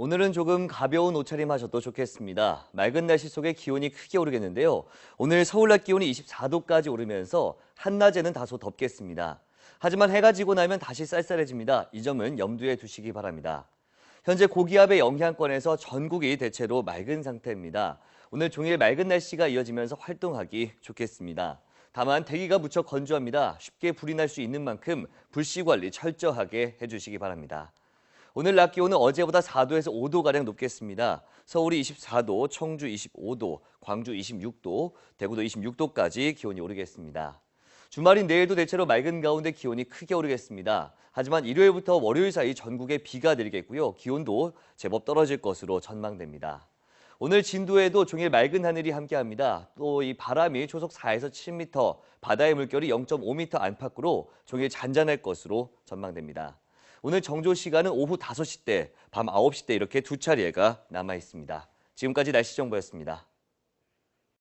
오늘은 조금 가벼운 옷차림 하셔도 좋겠습니다. 맑은 날씨 속에 기온이 크게 오르겠는데요. 오늘 서울 낮 기온이 24도까지 오르면서 한낮에는 다소 덥겠습니다. 하지만 해가 지고 나면 다시 쌀쌀해집니다. 이 점은 염두에 두시기 바랍니다. 현재 고기압의 영향권에서 전국이 대체로 맑은 상태입니다. 오늘 종일 맑은 날씨가 이어지면서 활동하기 좋겠습니다. 다만 대기가 무척 건조합니다. 쉽게 불이 날 수 있는 만큼 불씨 관리 철저하게 해주시기 바랍니다. 오늘 낮 기온은 어제보다 4도에서 5도가량 높겠습니다. 서울이 24도, 청주 25도, 광주 26도, 대구도 26도까지 기온이 오르겠습니다. 주말인 내일도 대체로 맑은 가운데 기온이 크게 오르겠습니다. 하지만 일요일부터 월요일 사이 전국에 비가 내리겠고요. 기온도 제법 떨어질 것으로 전망됩니다. 오늘 진도에도 종일 맑은 하늘이 함께합니다. 또 이 바람이 초속 4에서 7m, 바다의 물결이 0.5m 안팎으로 종일 잔잔할 것으로 전망됩니다. 오늘 정조 시간은 오후 5시 때, 밤 9시 때 이렇게 두 차례가 남아 있습니다. 지금까지 날씨 정보였습니다.